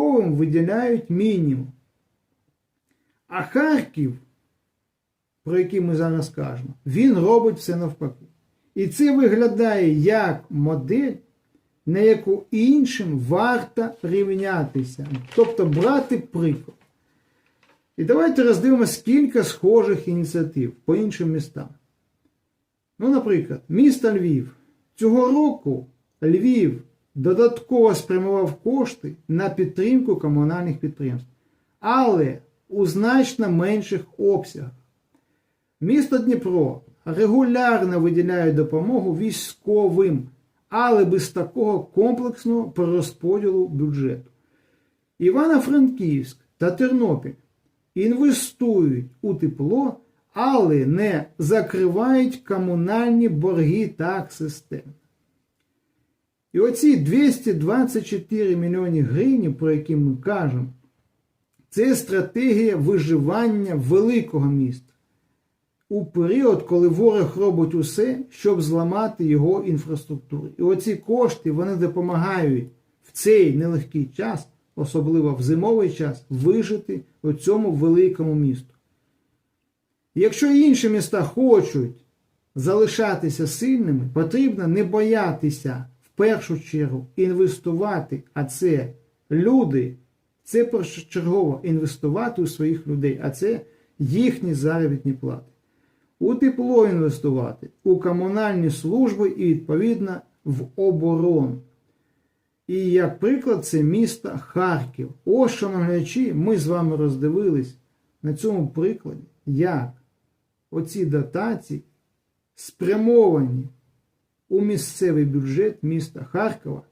військовим виділяють мінімум. А Харків, про який ми зараз кажемо, він робить все навпаки. І це виглядає як модель, на яку іншим варто рівнятися, тобто брати приклад. І давайте роздивимося кілька схожих ініціатив по іншим містам. Ну, наприклад, місто Львів. Цього року Львів додатково спрямував кошти на підтримку комунальних підприємств, але у значно менших обсягах. Місто Дніпро регулярно виділяє допомогу військовим, але без такого комплексного перерозподілу бюджету. Івано-Франківськ та Тернопіль інвестують у тепло, але не закривають комунальні борги так системно. І оці 224 мільйони гривень, про які ми кажемо, це стратегія виживання великого міста у період, коли ворог робить усе, щоб зламати його інфраструктуру. І оці кошти вони допомагають в цей нелегкий час, особливо в зимовий час, вижити у цьому великому місту. Якщо інші міста хочуть залишатися сильними, потрібно не боятися першу чергу інвестувати, а це люди, це першочергово інвестувати у своїх людей, а це їхні заробітні плати. У тепло інвестувати, у комунальні служби і, відповідно, в оборону. І як приклад, це місто Харків. Ось, шановні глядачі, ми з вами роздивились на цьому прикладі, як оці дотації спрямовані у місцевий бюджет міста Харкова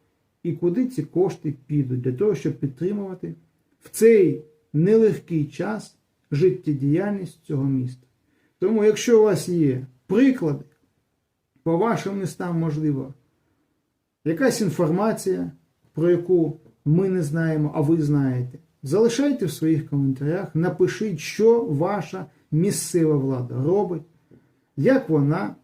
і куди ці кошти підуть для того, щоб підтримувати в цей нелегкий час життєдіяльність цього міста. Тому, якщо у вас є приклади, по вашим містам можливо, якась інформація, про яку ми не знаємо, а ви знаєте, залишайте в своїх коментарях, напишіть, що ваша місцева влада робить, як вона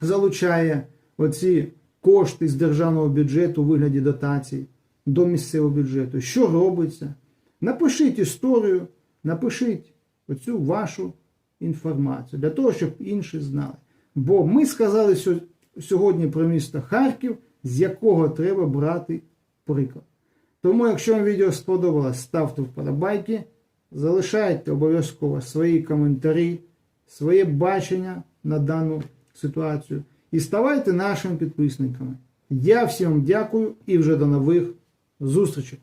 залучає оці кошти з державного бюджету у вигляді дотацій до місцевого бюджету, що робиться. Напишіть історію, напишіть оцю вашу інформацію для того, щоб інші знали. Бо ми сказали сьогодні про місто Харків, з якого треба брати приклад. Тому, якщо вам відео сподобалось, ставте вподобайки, залишайте обов'язково свої коментарі, своє бачення на дану ситуацію і ставайте нашими підписниками. Я всім дякую і вже до нових зустрічей!